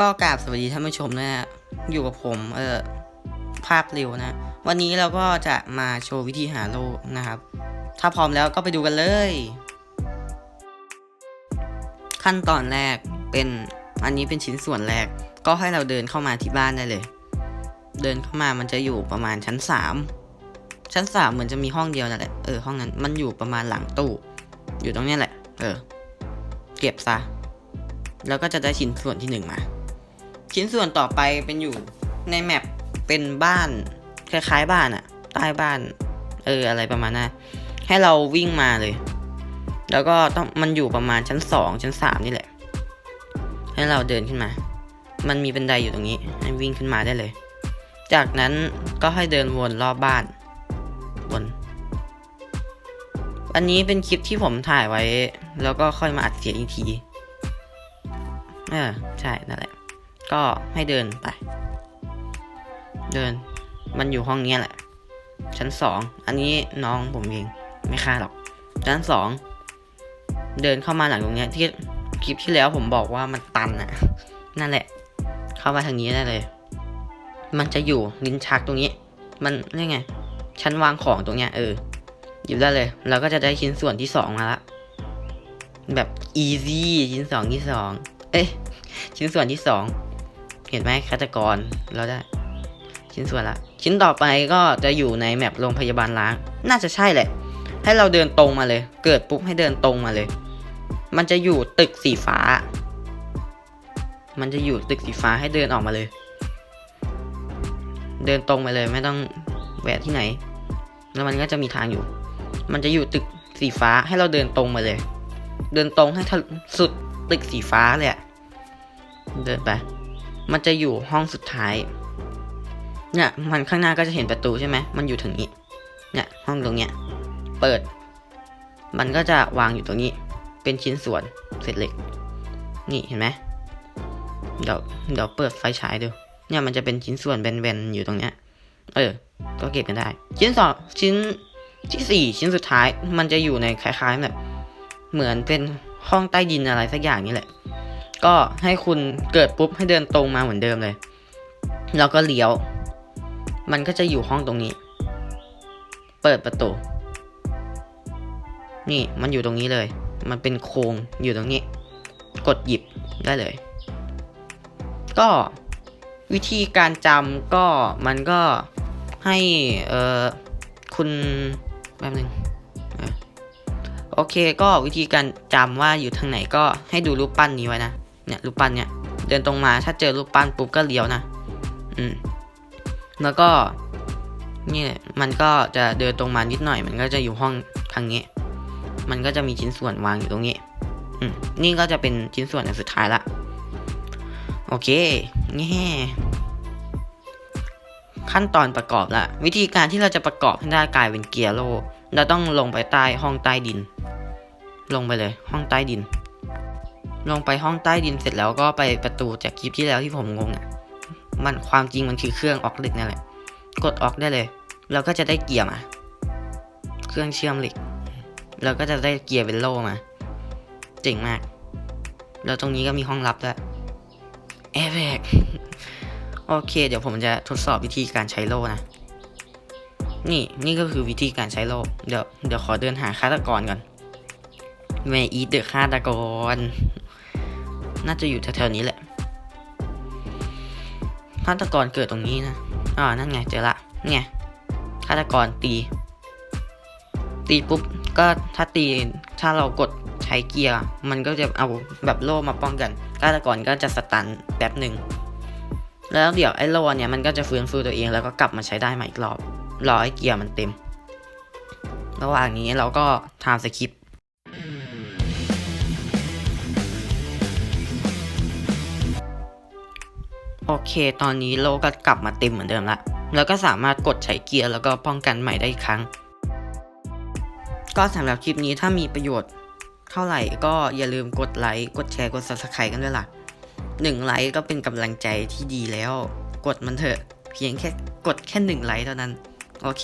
ก็กราบสวัสดีท่านผู้ชมนะฮะอยู่กับผมเออภาพเร็วนะ วันนี้เราก็จะมาโชว์วิธีหาโลนะครับ ถ้าพร้อมแล้วก็ไปดูกันเลย ขั้นตอนแรกเป็นอันนี้เป็นชิ้นส่วนแรก ก็ให้เราเดินเข้ามาที่บ้านได้เลย เดินเข้ามามันจะอยู่ประมาณชั้นสามชั้นสามเหมือนจะมีห้องเดียวนั่นแหละเออห้องนั้นมันอยู่ประมาณหลังตู้ อยู่ตรงนี้แหละ เออ เก็บซะแล้วก็จะได้ชิ้นส่วนที่หนึ่งมา ชิ้นส่วนต่อไปเป็นอยู่ในแมปเป็นบ้าน คล้ายๆบ้านอะใต้บ้าน เอออะไรประมาณนั้นให้เราวิ่งมาเลย แล้วก็ต้องมันอยู่ประมาณชั้นสองชั้นสามนี่แหละ ให้เราเดินขึ้นมา มันมีบันไดอยู่ตรงนี้ ให้วิ่งขึ้นมาได้เลย จากนั้นก็ให้เดินวนรอบบ้านวนอันนี้เป็นคลิปที่ผมถ่ายไว้ แล้วก็ค่อยมาอัดเสียงอีกที เออ ใช่ นั่นแหละ ก็ให้เดินไป เดิน มันอยู่ห้องนี้แหละ ชั้นสอง อันนี้น้องผมเองไม่ค่าหรอก ชั้นสอง เดินเข้ามาหลังตรงนี้ที่คลิปที่แล้วผมบอกว่ามันตันอะนั่นแหละ เข้ามาทางนี้ได้เลย มันจะอยู่ลิ้นชักตรงนี้ มันเรียกไง ชั้นวางของตรงเนี้ยเออหยิบได้เลย เราก็จะได้ชิ้นส่วนที่สองมาละแบบ easy ชิ้นสองที่สอง เอ้ย ชิ้นส่วนที่สอง เห็นไหมฆาตกรเราได้ ชิ้นส่วนละ ชิ้นต่อไปก็จะอยู่ในแมปโรงพยาบาลล้าง น่าจะใช่แหละ ให้เราเดินตรงมาเลย เกิดปุ๊บให้เดินตรงมาเลย มันจะอยู่ตึกสีฟ้า มันจะอยู่ตึกสีฟ้าให้เดินออกมาเลย เดินตรงไปเลยไม่ต้องแหวะที่ไหน แล้วมันก็จะมีทางอยู่ มันจะอยู่ตึกสีฟ้าให้เราเดินตรงมาเลย เดินตรงให้ทะลุสุดตึกสีฟ้าเลยอะเดินไป มันจะอยู่ห้องสุดท้าย เนี่ยมันข้างหน้าก็จะเห็นประตูใช่ไหมมันอยู่ถึงนี้ เนี่ยห้องตรงเนี้ย เปิด มันก็จะวางอยู่ตรงนี้ เป็นชิ้นส่วนเศษเหล็ก นี่เห็นไหมเดี๋ยวเดี๋ยวเปิดไฟฉายดู เนี่ยมันจะเป็นชิ้นส่วนแบนๆอยู่ตรงเนี้ย เออ ก็เก็บกันได้ ชิ้นสองชิ้นที่สี่ชิ้นสุดท้าย มันจะอยู่ในคล้ายๆแบบ เหมือนเป็นห้องใต้ดินอะไรสักอย่างนี่แหละ ก็ให้คุณเกิดปุ๊บให้เดินตรงมาเหมือนเดิมเลย แล้วก็เลี้ยว มันก็จะอยู่ห้องตรงนี้ เปิดประตู นี่มันอยู่ตรงนี้เลย มันเป็นโครงอยู่ตรงนี้ กดหยิบได้เลย ก็วิธีการจำก็มันก็ให้เออคุณแป๊บนึงโอเคก็วิธีการจำว่าอยู่ทางไหนก็ให้ดูรูปปั้นนี้ไว้นะ เนี่ยรูปปั้นเนี่ยเดินตรงมาถ้าเจอรูปปั้นปุ๊บก็เลี้ยวนะอืมแล้วก็นี่มันก็จะเดินตรงมานิดหน่อย มันก็จะอยู่ห้องทางนี้ มันก็จะมีชิ้นส่วนวางอยู่ตรงนี้อืมนี่ก็จะเป็นชิ้นส่วนอันสุดท้ายละโอเคนี่ขั้นตอนประกอบละวิธีการที่เราจะประกอบให้ได้กลายเป็นเกียร์โลเราต้องลงไปใต้ห้องใต้ดิน ลงไปเลยห้องใต้ดิน ลงไปห้องใต้ดินเสร็จแล้วก็ไปประตูจากคลิปที่แล้วที่ผมงงอะ มันความจริงมันคือเครื่องออกเหล็กนั่นแหละ กดออกได้เลย เราก็จะได้เกียร์มา เครื่องเชื่อมเหล็ก เราก็จะได้เกียร์เป็นโลมา เจ๋งมาก แล้วตรงนี้ก็มีห้องลับด้วยแอร์แบกโอเค เดี๋ยวผมจะทดสอบวิธีการใช้โล่นะ นี่นี่ก็คือวิธีการใช้โล่เดี๋ยวเดี๋ยวขอเดินหาฆาตกรก่อนเมอีเดอะฆาตกร น่าจะอยู่แถวๆนี้แหละฆาตกรเกิดตรงนี้นะอ่านั่นไงเจอละนี่ไงฆาตกรตี ตีปุ๊บก็ถ้าตีถ้าเรากดใช้เกียร์ มันก็จะเอาแบบโล่มาป้องกันฆาตกรก็จะสตันแป๊บหนึ่งแล้วเดี๋ยวไอ้โล่เนี่ยมันก็จะฟื้นฟูตัวเองแล้วก็กลับมาใช้ได้ใหม่อีกรอบรอให้เกียร์มันเต็ม ระหว่างนี้เราก็ทำสคริป โอเค ตอนนี้โลก็กลับมาเต็มเหมือนเดิมละ แล้วก็สามารถกดใช้เกียร์แล้วก็ป้องกันใหม่ได้อีกครั้ง ก็สำหรับคลิปนี้ถ้ามีประโยชน์เท่าไหร่ก็อย่าลืมกดไลค์ กดแชร์ กด subscribe กันด้วยล่ะหนึ่งไลค์ก็เป็นกำลังใจที่ดีแล้ว กดมันเถอะ เพียงแค่กดแค่หนึ่งไลค์เท่านั้น โอเค